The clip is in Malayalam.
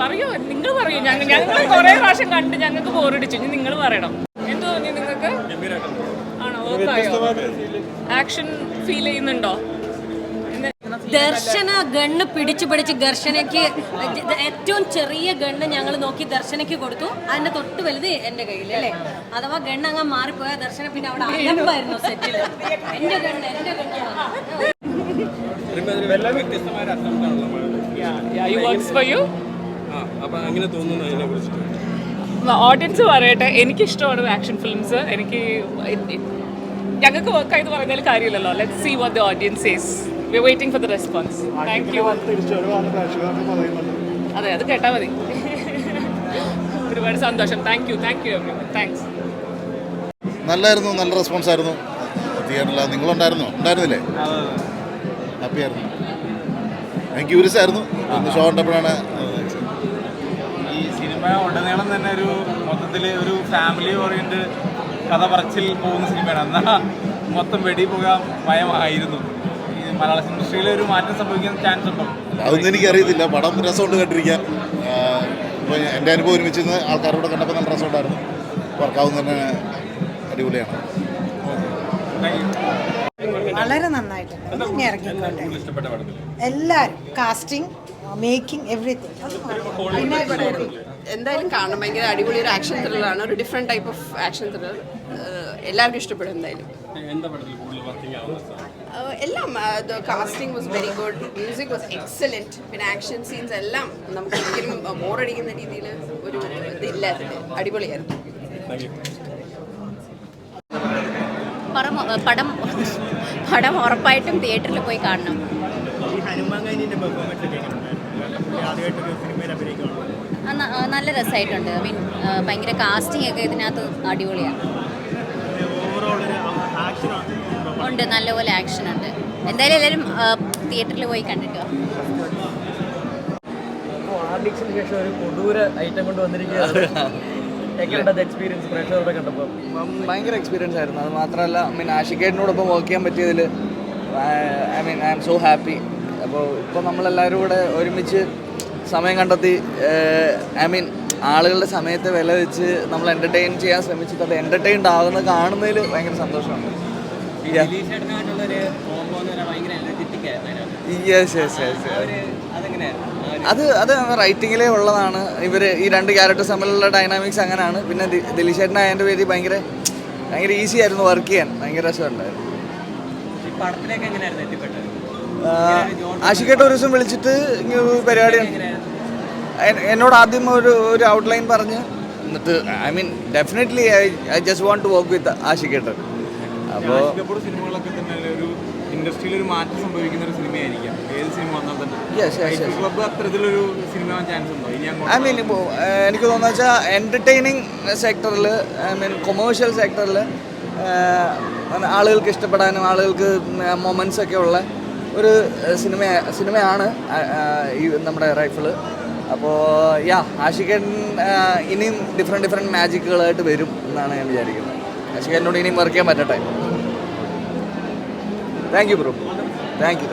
പറയൂ നിങ്ങൾ പറയൂ. ഞങ്ങൾ ഞങ്ങൾ കുറെ പ്രാവശ്യം കണ്ട് ഞങ്ങൾക്ക് ബോറടിച്ചു. ഇനി നിങ്ങൾ പറയണം. എന്ത് തോന്നി നിങ്ങൾക്ക്? ആണോ? ആക്ഷൻ ഫീൽ ചെയ്യുന്നുണ്ടോ? ദർശന ഗണ്ണ് പിടിച്ചു പിടിച്ച് ദർശനയ്ക്ക് ഏറ്റവും ചെറിയ ഗണ്ണ് ഞങ്ങൾ നോക്കി ദർശനയ്ക്ക് കൊടുത്തു. അതിന്റെ തൊട്ട് വലുത് എന്റെ കയ്യിൽ അല്ലേ? അഥവാ ഗണ്ണ് അങ്ങ് മാറിപ്പോയ ദർശന പിന്നെ അവിടെ അലമ്പായിരുന്നു സെറ്റിൽ എന്റെ ഗണ്ണ് എന്റെ ഗണ്ണ്. വർക്ക്സ് ഫോർ യു അപ്പൊ അങ്ങനെ തോന്നുന്നു അതിനെ കുറിച്ചിട്ട്. ഓഡിയൻസ് പറയട്ടെ എനിക്ക് ഇഷ്ടമാണ് ആക്ഷൻ ഫിലിംസ് എനിക്ക് ഞങ്ങൾക്ക് വർക്ക് ആയത് പറഞ്ഞാൽ കാര്യമില്ലല്ലോ. Let see what the audience is we waiting for the response thank you അതെ അത് കേട്ടാൽ മതി. ഒരുപാട് സന്തോഷം. Thank you thank you every thanks നല്ലായിരുന്നു നല്ല റെസ്പോൺസ് ആയിരുന്നു. തിയേറ്ററിൽ നിങ്ങളുണ്ടായിരുന്നോ? ഉണ്ടായിരുന്നില്ലേ? ഹാപ്പിയായിരുന്നു ഞാൻ ക്യൂരിയസ് ആയിരുന്നു ഷോ കണ്ടപ്പോഴാണ് സിനിമ ഉടനീളം തന്നെ ഒരു മൊത്തത്തിൽ ഒരു ഫാമിലി ഓറിയന്റ് കഥ പറച്ചിൽ പോകുന്ന സിനിമയാണ് എന്നാൽ മൊത്തം വെടി പോകാൻ ഭയമായിരുന്നു. ഈ മലയാള ഇൻഡസ്ട്രിയിൽ ഒരു മാറ്റം സംഭവിക്കാൻ ചാൻസ് ഉണ്ടോ? അതൊന്നും എനിക്കറിയത്തില്ല. പടം രസമുണ്ട് കണ്ടിരിക്കാൻ. ഇപ്പോൾ എന്റെ അനുഭവം ഒരുമിച്ച് നിന്ന് ആൾക്കാരോട് കണ്ടപ്പോൾ നല്ല രസമുണ്ടായിരുന്നു. വർക്കാവുന്ന തന്നെ അടിപൊളിയാണ്. വളരെ നന്നായിട്ട്. ഇനി ഇറങ്ങിക്കോട്ടെ. എല്ലാവരും കാസ്റ്റിംഗ് മേക്കിംഗ് എവറിത്തിങ് പിന്നെ എന്തായാലും കാണണം. ഭയങ്കര അടിപൊളി ഒരു ആക്ഷൻ ത്രില്ലറാണ് ഒരു different type of action thriller എല്ലാവർക്കും ഇഷ്ടപ്പെടും എന്തായാലും. എല്ലാം casting was very good music was excellent പിന്നെ ആക്ഷൻ സീൻസ് എല്ലാം നമുക്ക് ഒരിക്കലും ബോറടിക്കുന്ന രീതിയിൽ ഒരു ഇതില്ല അടിപൊളിയായിരുന്നു. പടം പടം പടം ഉറപ്പായിട്ടും തിയേറ്ററിൽ പോയി കാണണം. ഹനുമാൻ ഗാന്ധിന്റെ പെർഫോമൻസ് ആ, സിനിമയിൽ ആ, നല്ല രസമായിട്ടുണ്ട്. ഐ മീൻ ഭയങ്കര കാസ്റ്റിംഗ് ഒക്കെ ഇതിനകത്ത് അടിപൊളിയാണ്. ഉണ്ട് നല്ലപോലെ ആക്ഷൻ ഉണ്ട്. എന്തായാലും എല്ലാവരും തിയേറ്ററിൽ പോയി കണ്ടിട്ടോ. ശേഷം ഒരു കൊടൂര ഐറ്റം കൊണ്ട് വന്നിരിക്കുകയാണ്. എക്സ്പീരിയൻസ് പ്രേക്ഷകരുടെ കണ്ടപ്പോൾ? ഭയങ്കര എക്സ്പീരിയൻസ് ആയിരുന്നു. അത് മാത്രമല്ല ഐ മീൻ ആഷിക്കേട്ടിനോടൊപ്പം വർക്ക് ചെയ്യാൻ പറ്റിയതിൽ I mean I am so happy അപ്പോൾ ഇപ്പോൾ നമ്മളെല്ലാവരും കൂടെ ഒരുമിച്ച് സമയം കണ്ടെത്തി ഐ മീൻ ആളുകളുടെ സമയത്തെ വില വെച്ച് നമ്മൾ എന്റർടൈൻ ചെയ്യാൻ ശ്രമിച്ചിട്ട് അത് എന്റർടൈൻഡ് ആകുന്നത് കാണുന്നതിൽ ഭയങ്കര സന്തോഷമുണ്ട്. യെസ് യെസ് യെസ് അത് അത് റൈറ്റിങ്ങിലേ ഉള്ളതാണ്. ഇവർ ഈ രണ്ട് ക്യാരക്ടർ തമ്മിലുള്ള ഡൈനാമിക്സ് അങ്ങനെയാണ്. പിന്നെ ദി- ദിലീഷ് ചേട്ടൻ അതിന്റെ പേര് ഭയങ്കര ഭയങ്കര ഈസി ആയിരുന്നു വർക്ക് ചെയ്യാൻ. ഭയങ്കര രസമുണ്ടായിരുന്നു. ആഷിക്കേട്ട് ഒരു ദിവസം വിളിച്ചിട്ട് ഇങ്ങനെ ഒരു പരിപാടി എന്നോട് ആദ്യം ഒരു ഒരു ഔട്ട്ലൈൻ പറഞ്ഞ് എന്നിട്ട് I mean definitely I I just want to work with ആഷിക്കേട്ട് അപ്പോൾ സിനിമകളൊക്കെ തന്നെ ഒരു ഇൻഡസ്ട്രിയിൽ ഒരു മാറ്റം സംഭവിക്കുന്ന ഒരു സിനിമയായിരിക്കാം. ഏത് സിനിമ വന്നാൽ തന്നെ. യെസ് യെസ് യെസ് ക്ലബ്ബ് അത്തരത്തിലൊരു സിനിമ ചാൻസ് ഉണ്ടോ? ഇനി ഐ മീൻ ഇപ്പോൾ എനിക്ക് തോന്നുന്ന വെച്ചാൽ എന്റർടൈനിങ് സെക്ടറിൽ ഐ മീൻ കൊമേഴ്ഷ്യൽ സെക്ടറിൽ ആളുകൾക്ക് ഇഷ്ടപ്പെടാനും ആളുകൾക്ക് മൊമെൻസ് ഒക്കെ ഉള്ള ഒരു സിനിമ സിനിമയാണ് ഈ നമ്മുടെ റൈഫിൾ. അപ്പോൾ യാ ആഷിക്കൻ ഇനിയും ഡിഫറെന്റ് ഡിഫറെന്റ് മാജിക്കുകളായിട്ട് വരും എന്നാണ് ഞാൻ വിചാരിക്കുന്നത്. ആഷിക്കനോട് ഇനിയും വർക്ക് ചെയ്യാൻ പറ്റട്ടെ? Thank you bro thank you